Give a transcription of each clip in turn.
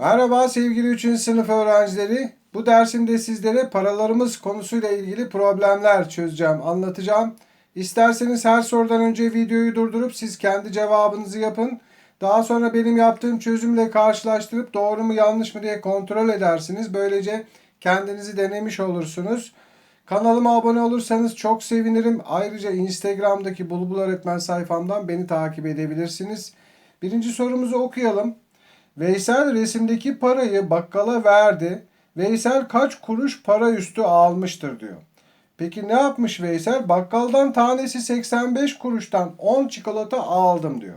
Merhaba sevgili 3. sınıf öğrencileri. Bu dersimde sizlere paralarımız konusuyla ilgili problemler çözeceğim, anlatacağım. İsterseniz her sorudan önce videoyu durdurup siz kendi cevabınızı yapın. Daha sonra benim yaptığım çözümle karşılaştırıp doğru mu yanlış mı diye kontrol edersiniz. Böylece kendinizi denemiş olursunuz. Kanalıma abone olursanız çok sevinirim. Ayrıca Instagram'daki Bulbul Öğretmen sayfamdan beni takip edebilirsiniz. Birinci sorumuzu okuyalım. Veysel resimdeki parayı bakkala verdi. Veysel kaç kuruş para üstü almıştır diyor. Peki ne yapmış Veysel? Bakkaldan tanesi 85 kuruştan 10 çikolata aldım diyor.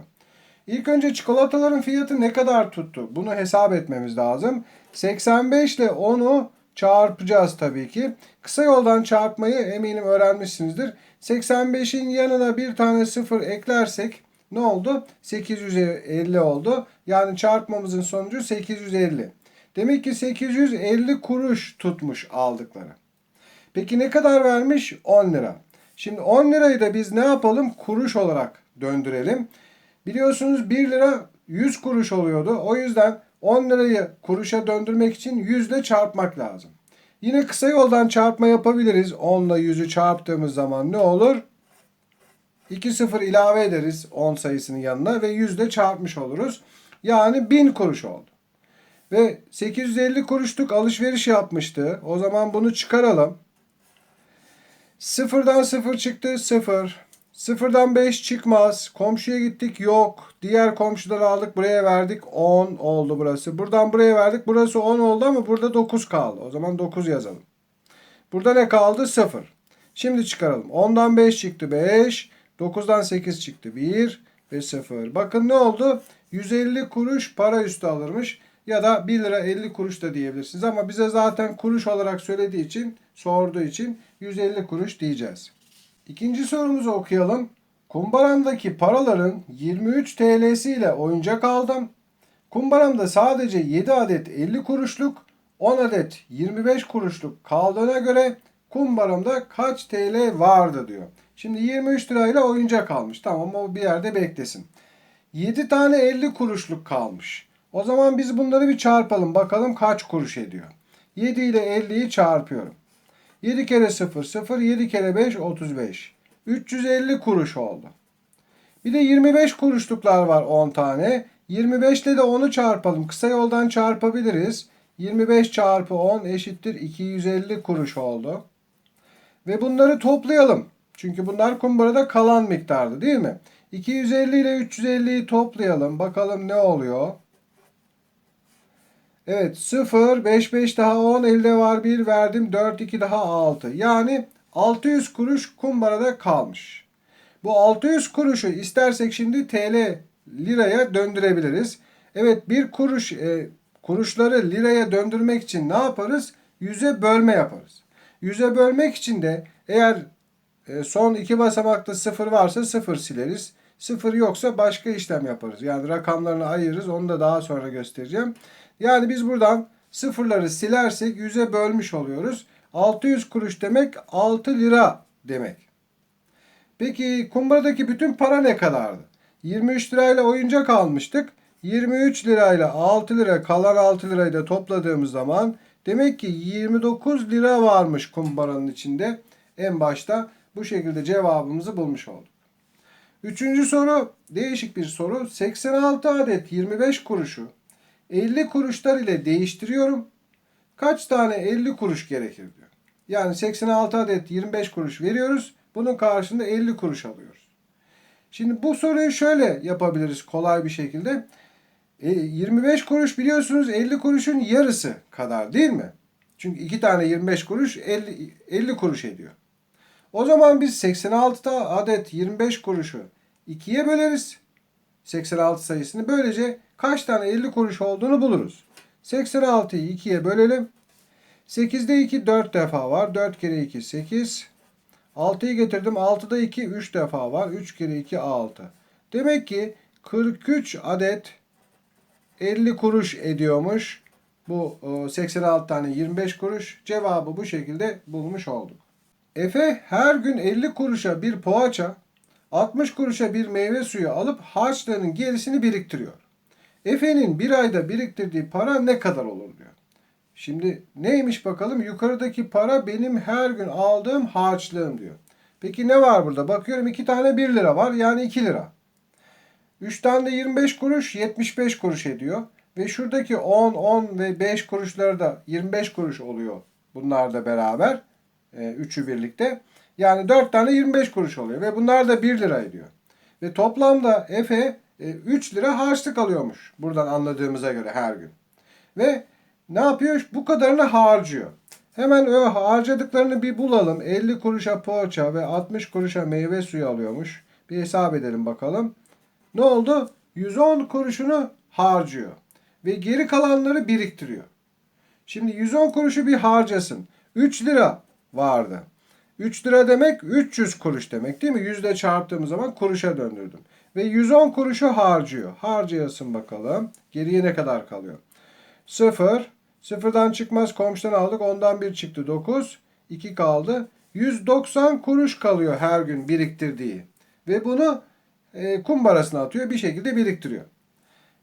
İlk önce çikolataların fiyatı ne kadar tuttu? Bunu hesap etmemiz lazım. 85 ile 10'u çarpacağız tabii ki. Kısa yoldan çarpmayı eminim öğrenmişsinizdir. 85'in yanına bir tane sıfır eklersek ne oldu? 850 oldu. Yani çarpmamızın sonucu 850. Demek ki 850 kuruş tutmuş aldıkları. Peki ne kadar vermiş? 10 lira. Şimdi 10 lirayı da biz ne yapalım? Kuruş olarak döndürelim. Biliyorsunuz 1 lira 100 kuruş oluyordu. O yüzden 10 lirayı kuruşa döndürmek için 100 ile çarpmak lazım. Yine kısa yoldan çarpma yapabiliriz. 10 ile 100'ü çarptığımız zaman ne olur? 2 sıfır ilave ederiz 10 sayısının yanına ve 100 ile çarpmış oluruz. Yani 1000 kuruş oldu. Ve 850 kuruşluk alışveriş yapmıştı. O zaman bunu çıkaralım. Sıfırdan sıfır çıktı sıfır. Sıfırdan 5 çıkmaz. Komşuya gittik yok. Diğer komşuları aldık buraya verdik 10 oldu burası. Buradan buraya verdik burası 10 oldu ama burada 9 kaldı. O zaman 9 yazalım. Burada ne kaldı? 0. Şimdi çıkaralım. 10'dan 5 çıktı 5. 9'dan 8 çıktı 1 ve 0. Bakın ne oldu? 150 kuruş para üstü alırmış. Ya da 1 lira 50 kuruş da diyebilirsiniz. Ama bize zaten kuruş olarak söylediği için, sorduğu için 150 kuruş diyeceğiz. İkinci sorumuzu okuyalım. Kumbaramdaki paraların 23 TL'si ile oyuncak aldım. Kumbaramda sadece 7 adet 50 kuruşluk, 10 adet 25 kuruşluk kaldığına göre kumbaramda kaç TL vardı diyor. Şimdi 23 lirayla oyuncak almış. Tamam o bir yerde beklesin. 7 tane 50 kuruşluk kalmış. O zaman biz bunları bir çarpalım. Bakalım kaç kuruş ediyor. 7 ile 50'yi çarpıyorum. 7 kere 0 0 7 kere 5 35. 350 kuruş oldu. Bir de 25 kuruşluklar var 10 tane. 25 ile de 10'u çarpalım. Kısa yoldan çarpabiliriz. 25 çarpı 10 eşittir 250 kuruş oldu. Ve bunları toplayalım. Çünkü bunlar kumbarada kalan miktardı değil mi? 250 ile 350'yi toplayalım. Bakalım ne oluyor? Evet 0, 5, 5 daha 10, elde var 1 verdim 4, 2 daha 6. Yani 600 kuruş kumbarada kalmış. Bu 600 kuruşu istersek şimdi TL liraya döndürebiliriz. Evet bir kuruş e, kuruşları liraya döndürmek için ne yaparız? Yüze bölme yaparız. Yüze bölmek için de eğer e, son iki basamakta sıfır varsa sıfır sileriz. Sıfır yoksa başka işlem yaparız. Yani rakamlarını ayırırız. Onu da daha sonra göstereceğim. Yani biz buradan sıfırları silersek yüze bölmüş oluyoruz. 600 kuruş demek 6 lira demek. Peki kumbaradaki bütün para ne kadardı? 23 lirayla oyuncak almıştık. 23 lirayla 6 lira kalan 6 lirayı da topladığımız zaman demek ki 29 lira varmış kumbaranın içinde. En başta bu şekilde cevabımızı bulmuş olduk. Üçüncü soru değişik bir soru. 86 adet 25 kuruşu 50 kuruşlar ile değiştiriyorum. Kaç tane 50 kuruş gerekir diyor. Yani 86 adet 25 kuruş veriyoruz. Bunun karşında 50 kuruş alıyoruz. Şimdi bu soruyu şöyle yapabiliriz kolay bir şekilde. E, 25 kuruş biliyorsunuz 50 kuruşun yarısı kadar değil mi? Çünkü iki tane 25 kuruş 50, 50 kuruş ediyor. O zaman biz 86 adet 25 kuruşu 2'ye böleriz. 86 sayısını. Böylece kaç tane 50 kuruş olduğunu buluruz. 86'yı 2'ye bölelim. 8'de 2 4 defa var. 4 kere 2 8. 6'yı getirdim. 6'da 2 3 defa var. 3 kere 2 6. Demek ki 43 adet 50 kuruş ediyormuş. Bu 86 tane 25 kuruş. Cevabı bu şekilde bulmuş olduk. Efe her gün 50 kuruşa bir poğaça, 60 kuruşa bir meyve suyu alıp harçlarının gerisini biriktiriyor. Efe'nin bir ayda biriktirdiği para ne kadar olur diyor. Şimdi neymiş bakalım? Yukarıdaki para benim her gün aldığım harçlığım diyor. Peki ne var burada? Bakıyorum iki tane 1 lira var yani 2 lira. 3 tane de 25 kuruş 75 kuruş ediyor. Ve şuradaki 10, 10 ve 5 kuruşları da 25 kuruş oluyor. Bunlar da beraber. E, Üçü birlikte. Yani 4 tane 25 kuruş oluyor. Ve bunlar da 1 lira ediyor. Ve toplamda Efe e, 3 lira harçlık alıyormuş. Buradan anladığımıza göre her gün. Ve ne yapıyor? Bu kadarını harcıyor. Hemen o harcadıklarını bir bulalım. 50 kuruşa poğaça ve 60 kuruşa meyve suyu alıyormuş. Bir hesap edelim bakalım. Ne oldu? 110 kuruşunu harcıyor. Ve geri kalanları biriktiriyor. Şimdi 110 kuruşu bir harcasın. 3 lira vardı. 3 lira demek 300 kuruş demek değil mi? Yüzde çarptığımız zaman kuruşa döndürdüm. Ve 110 kuruşu harcıyor. Harcayasın bakalım. Geriye ne kadar kalıyor? 0. Sıfırdan çıkmaz komşudan aldık. Ondan bir çıktı 9. 2 kaldı. 190 kuruş kalıyor her gün biriktirdiği. Ve bunu e, kumbarasına atıyor. Bir şekilde biriktiriyor.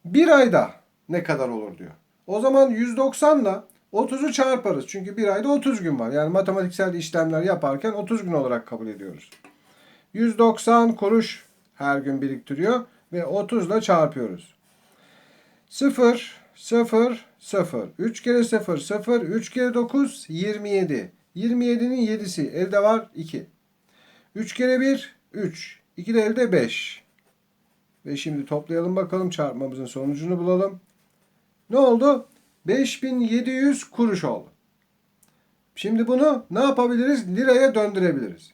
Bir ayda ne kadar olur diyor. O zaman 190 ile 30'u çarparız. Çünkü bir ayda 30 gün var. Yani matematiksel işlemler yaparken 30 gün olarak kabul ediyoruz. 190 kuruş her gün biriktiriyor ve 30 ile çarpıyoruz. 0, 0, 0. 3 kere 0, 0. 3 kere 9, 27. 27'nin 7'si. Elde var 2. 3 kere 1, 3. 2 de elde 5. Ve şimdi toplayalım bakalım çarpmamızın sonucunu bulalım. Ne oldu? 5700 kuruş oldu. Şimdi bunu ne yapabiliriz? Liraya döndürebiliriz.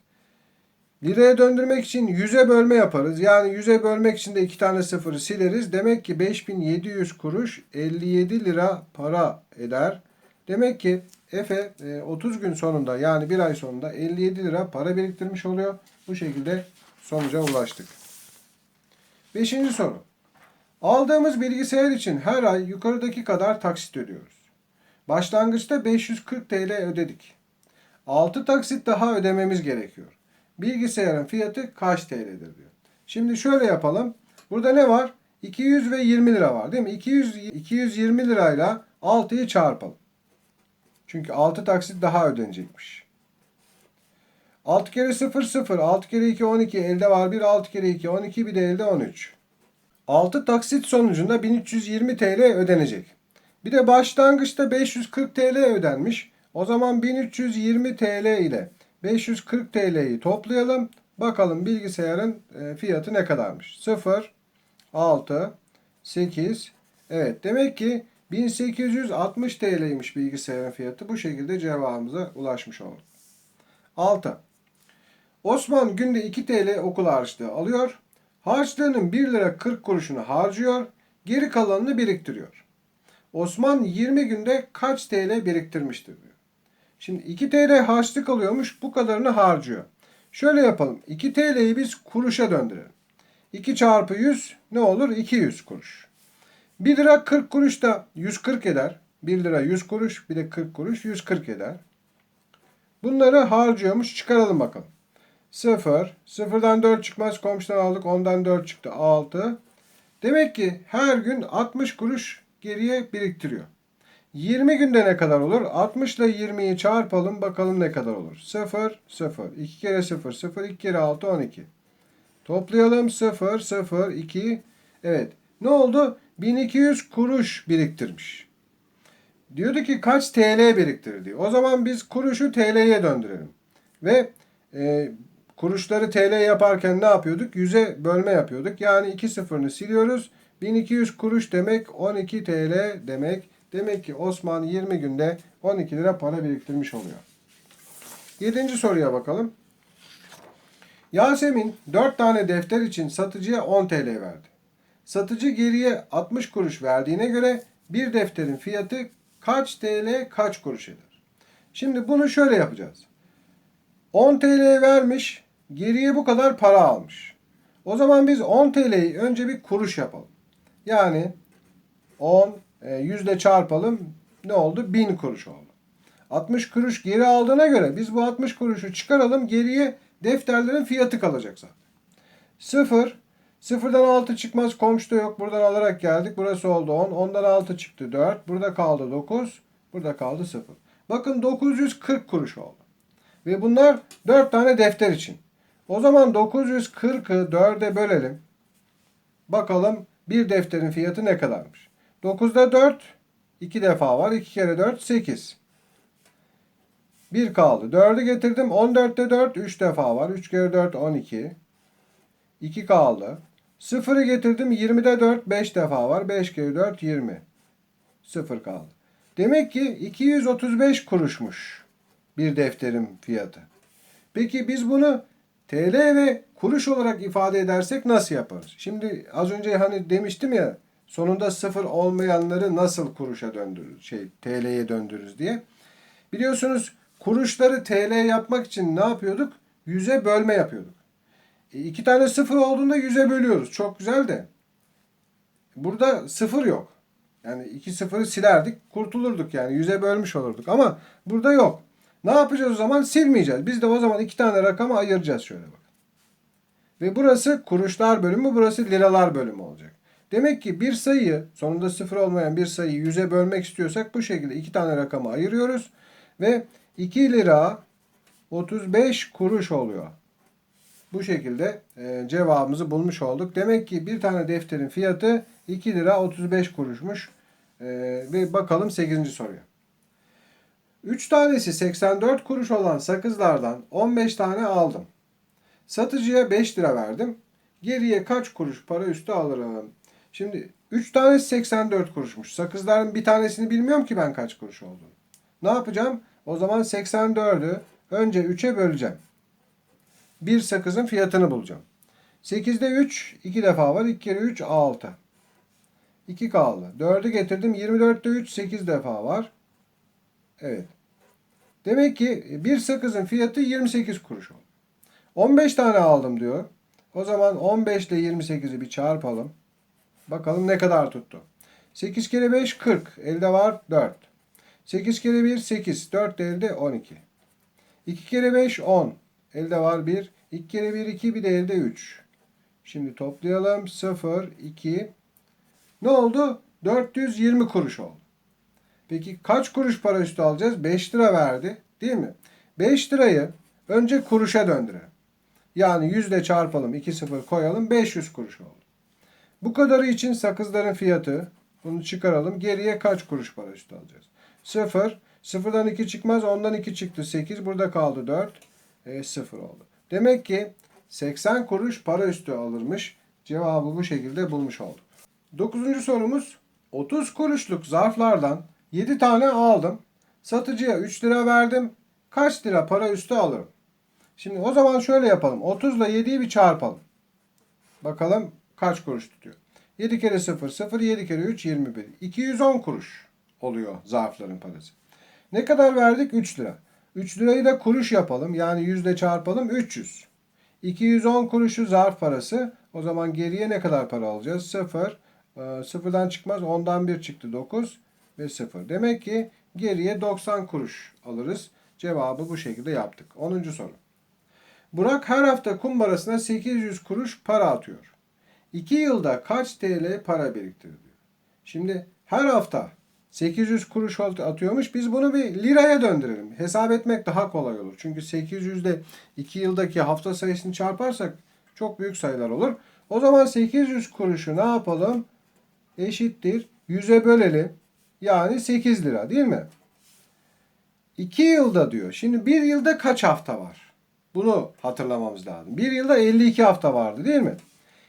Liraya döndürmek için 100'e bölme yaparız. Yani 100'e bölmek için de iki tane sıfırı sileriz. Demek ki 5700 kuruş 57 lira para eder. Demek ki Efe e, 30 gün sonunda yani bir ay sonunda 57 lira para biriktirmiş oluyor. Bu şekilde sonuca ulaştık. Beşinci soru. Aldığımız bilgisayar için her ay yukarıdaki kadar taksit ödüyoruz. Başlangıçta 540 TL ödedik. 6 taksit daha ödememiz gerekiyor. Bilgisayarın fiyatı kaç TL'dir diyor. Şimdi şöyle yapalım. Burada ne var? 200 ve 20 lira var değil mi? 200, 220 lirayla 6'yı çarpalım. Çünkü 6 taksit daha ödenecekmiş. 6 kere 0 0, 6 kere 2 12, elde var 1, 6 kere 2 12, bir de elde 13. 6 taksit sonucunda 1320 TL ödenecek. Bir de başlangıçta 540 TL ödenmiş. O zaman 1320 TL ile 540 TL'yi toplayalım. Bakalım bilgisayarın e, fiyatı ne kadarmış? 0, 6, 8. Evet demek ki 1860 TL'ymiş bilgisayarın fiyatı. Bu şekilde cevabımıza ulaşmış olduk. 6. Osman günde 2 TL okul harçlığı alıyor. Harçlığının 1 lira 40 kuruşunu harcıyor. Geri kalanını biriktiriyor. Osman 20 günde kaç TL biriktirmiştir diyor. Şimdi 2 TL harçlık alıyormuş bu kadarını harcıyor. Şöyle yapalım. 2 TL'yi biz kuruşa döndürelim. 2 çarpı 100 ne olur? 200 kuruş. 1 lira 40 kuruş da 140 eder. 1 lira 100 kuruş bir de 40 kuruş 140 eder. Bunları harcıyormuş çıkaralım bakalım. 0. 0'dan 4 çıkmaz. Komşudan aldık. 10'dan 4 çıktı. 6. Demek ki her gün 60 kuruş geriye biriktiriyor. 20 günde ne kadar olur? 60 ile 20'yi çarpalım bakalım ne kadar olur. 0, 0. 2 kere 0, 0. 2 kere 6, 12. Toplayalım 0, 0, 2. Evet. Ne oldu? 1200 kuruş biriktirmiş. Diyordu ki kaç TL biriktirdi? O zaman biz kuruşu TL'ye döndürelim. Ve e, kuruşları TL yaparken ne yapıyorduk? 100'e bölme yapıyorduk. Yani 2 sıfırını siliyoruz. 1200 kuruş demek 12 TL demek. Demek ki Osman 20 günde 12 lira para biriktirmiş oluyor. 7. soruya bakalım. Yasemin 4 tane defter için satıcıya 10 TL verdi. Satıcı geriye 60 kuruş verdiğine göre bir defterin fiyatı kaç TL kaç kuruş eder? Şimdi bunu şöyle yapacağız. 10 TL vermiş, geriye bu kadar para almış. O zaman biz 10 TL'yi önce bir kuruş yapalım. Yani 10 e, yüzde çarpalım ne oldu? 1000 kuruş oldu. 60 kuruş geri aldığına göre biz bu 60 kuruşu çıkaralım geriye defterlerin fiyatı kalacak zaten. 0 Sıfırdan 6 çıkmaz komşuda yok. Buradan alarak geldik. Burası oldu 10. Ondan 6 çıktı 4. Burada kaldı 9. Burada kaldı 0. Bakın 940 kuruş oldu. Ve bunlar 4 tane defter için. O zaman 940'ı 4'e bölelim. Bakalım bir defterin fiyatı ne kadarmış? 9'da 4 2 defa var. 2 kere 4 8. 1 kaldı. 4'ü getirdim. 14'te 4 3 defa var. 3 kere 4 12. 2 kaldı. 0'ı getirdim. 20'de 4 5 defa var. 5 kere 4 20. 0 kaldı. Demek ki 235 kuruşmuş bir defterin fiyatı. Peki biz bunu TL ve kuruş olarak ifade edersek nasıl yaparız? Şimdi az önce hani demiştim ya sonunda sıfır olmayanları nasıl kuruşa döndürürüz? Şey TL'ye döndürürüz diye. Biliyorsunuz kuruşları TL yapmak için ne yapıyorduk? Yüze bölme yapıyorduk. E, iki tane sıfır olduğunda yüze bölüyoruz. Çok güzel de. Burada sıfır yok. Yani iki sıfırı silerdik, kurtulurduk yani. Yüze bölmüş olurduk. Ama burada yok. Ne yapacağız o zaman? Silmeyeceğiz. Biz de o zaman iki tane rakamı ayıracağız şöyle bak. Ve burası kuruşlar bölümü, burası liralar bölümü olacak. Demek ki bir sayıyı, sonunda sıfır olmayan bir sayıyı yüze bölmek istiyorsak bu şekilde iki tane rakamı ayırıyoruz. Ve 2 lira 35 kuruş oluyor. Bu şekilde e, cevabımızı bulmuş olduk. Demek ki bir tane defterin fiyatı 2 lira 35 kuruşmuş. E, ve bakalım 8. soruya. 3 tanesi 84 kuruş olan sakızlardan 15 tane aldım. Satıcıya 5 lira verdim. Geriye kaç kuruş para üstü alırım? Şimdi 3 tanesi 84 kuruşmuş. Sakızların bir tanesini bilmiyorum ki ben kaç kuruş olduğunu. Ne yapacağım? O zaman 84'ü önce 3'e böleceğim. Bir sakızın fiyatını bulacağım. 8'de 3 2 defa var. 2 kere 3 6. 2 kaldı. 4'ü getirdim. 24'te 3 8 defa var. Evet. Demek ki bir sakızın fiyatı 28 kuruş oldu. 15 tane aldım diyor. O zaman 15 ile 28'i bir çarpalım. Bakalım ne kadar tuttu. 8 kere 5 40. Elde var 4. 8 kere 1 8. 4 de elde 12. 2 kere 5 10. Elde var 1. 2 kere 1 2 bir de elde 3. Şimdi toplayalım. 0 2 ne oldu? 420 kuruş oldu. Peki kaç kuruş para üstü alacağız? 5 lira verdi. Değil mi? 5 lirayı önce kuruşa döndürelim. Yani yüzle çarpalım. 2 sıfır koyalım. 500 kuruş oldu. Bu kadarı için sakızların fiyatı. Bunu çıkaralım. Geriye kaç kuruş para üstü alacağız? 0. Sıfırdan 2 çıkmaz. Ondan 2 çıktı. 8. Burada kaldı 4. E, 0 oldu. Demek ki 80 kuruş para üstü alırmış. Cevabı bu şekilde bulmuş olduk. 9. sorumuz 30 kuruşluk zarflardan 7 tane aldım. Satıcıya 3 lira verdim. Kaç lira para üstü alırım? Şimdi o zaman şöyle yapalım. 30 ile 7'yi bir çarpalım. Bakalım kaç kuruş tutuyor. 7 kere 0 0 7 kere 3 21. 210 kuruş oluyor zarfların parası. Ne kadar verdik? 3 lira. 3 lirayı da kuruş yapalım. Yani yüzle çarpalım 300. 210 kuruşu zarf parası. O zaman geriye ne kadar para alacağız? 0. Ee, sıfırdan çıkmaz. 10'dan 1 çıktı 9 ve 0. Demek ki geriye 90 kuruş alırız. Cevabı bu şekilde yaptık. 10. soru. Burak her hafta kumbarasına 800 kuruş para atıyor. 2 yılda kaç TL para biriktirdi. Şimdi her hafta 800 kuruş atıyormuş. Biz bunu bir liraya döndürelim. Hesap etmek daha kolay olur. Çünkü 800 ile 2 yıldaki hafta sayısını çarparsak çok büyük sayılar olur. O zaman 800 kuruşu ne yapalım? Eşittir. 100'e bölelim. Yani 8 lira değil mi? 2 yılda diyor. Şimdi 1 yılda kaç hafta var? Bunu hatırlamamız lazım. 1 yılda 52 hafta vardı değil mi?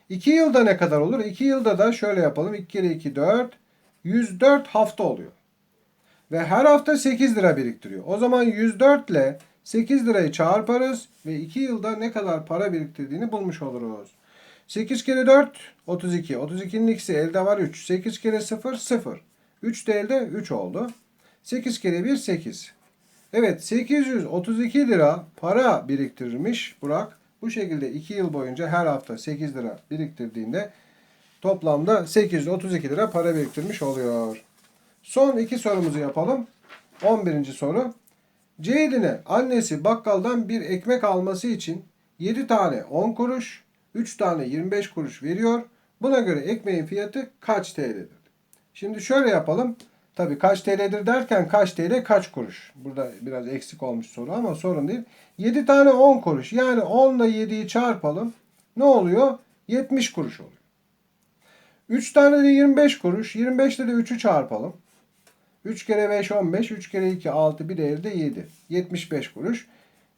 2 yılda ne kadar olur? 2 yılda da şöyle yapalım. 2 kere 2 4. 104 hafta oluyor. Ve her hafta 8 lira biriktiriyor. O zaman 104 ile 8 lirayı çarparız ve 2 yılda ne kadar para biriktirdiğini bulmuş oluruz. 8 kere 4 32. 32'nin ikisi elde var 3. 8 kere 0 0. 3 de elde 3 oldu. 8 kere 1 8. Evet 832 lira para biriktirmiş Burak. Bu şekilde 2 yıl boyunca her hafta 8 lira biriktirdiğinde toplamda 832 lira para biriktirmiş oluyor. Son iki sorumuzu yapalım. 11. soru. Ceylin'e annesi bakkaldan bir ekmek alması için 7 tane 10 kuruş, 3 tane 25 kuruş veriyor. Buna göre ekmeğin fiyatı kaç TL'dir? Şimdi şöyle yapalım. Tabii kaç TL'dir derken kaç TL kaç kuruş? Burada biraz eksik olmuş soru ama sorun değil. 7 tane 10 kuruş. Yani 10 ile 7'yi çarpalım. Ne oluyor? 70 kuruş oluyor. 3 tane de 25 kuruş. 25 ile de 3'ü çarpalım. 3 kere 5 15. 3 kere 2 6. Bir de elde 7. 75 kuruş.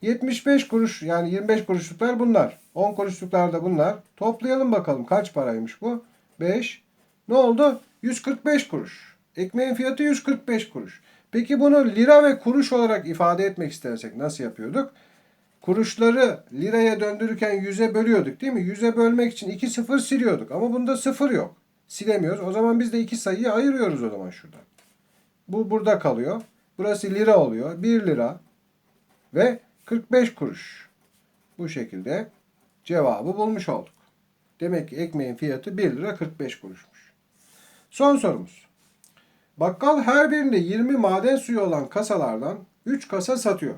75 kuruş yani 25 kuruşluklar bunlar. 10 kuruşluklar da bunlar. Toplayalım bakalım kaç paraymış bu? 5. Ne oldu? 145 kuruş. Ekmeğin fiyatı 145 kuruş. Peki bunu lira ve kuruş olarak ifade etmek istersek nasıl yapıyorduk? Kuruşları liraya döndürürken yüze bölüyorduk değil mi? Yüze bölmek için iki sıfır siliyorduk. Ama bunda sıfır yok. Silemiyoruz. O zaman biz de iki sayıyı ayırıyoruz o zaman şuradan. Bu burada kalıyor. Burası lira oluyor. 1 lira ve 45 kuruş. Bu şekilde cevabı bulmuş olduk. Demek ki ekmeğin fiyatı 1 lira 45 kuruşmuş. Son sorumuz. Bakkal her birinde 20 maden suyu olan kasalardan 3 kasa satıyor.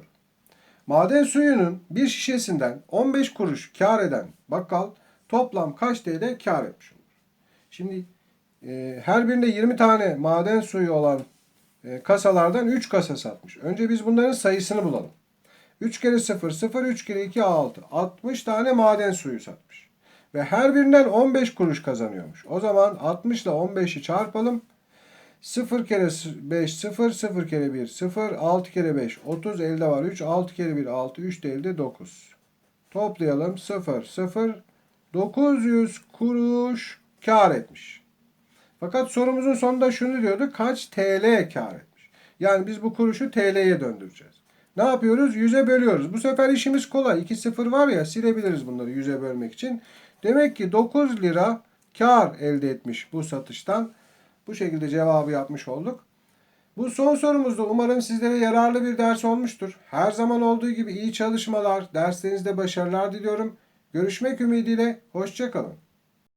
Maden suyunun bir şişesinden 15 kuruş kar eden bakkal toplam kaç TL kar etmiş olur? Şimdi e, her birinde 20 tane maden suyu olan e, kasalardan 3 kasa satmış. Önce biz bunların sayısını bulalım. 3 kere 0 0 3 kere 2 6. 60 tane maden suyu satmış. Ve her birinden 15 kuruş kazanıyormuş. O zaman 60 ile 15'i çarpalım. 0 kere 5 0 0 kere 1 0 6 kere 5 30 elde var 3 6 kere 1 6 3 de elde 9. Toplayalım 0 0 900 kuruş kar etmiş. Fakat sorumuzun sonunda şunu diyordu. Kaç TL kar etmiş? Yani biz bu kuruşu TL'ye döndüreceğiz. Ne yapıyoruz? 100'e bölüyoruz. Bu sefer işimiz kolay. 2 sıfır var ya silebiliriz bunları 100'e bölmek için. Demek ki 9 lira kar elde etmiş bu satıştan. Bu şekilde cevabı yapmış olduk. Bu son sorumuzda umarım sizlere yararlı bir ders olmuştur. Her zaman olduğu gibi iyi çalışmalar, derslerinizde başarılar diliyorum. Görüşmek ümidiyle, hoşçakalın.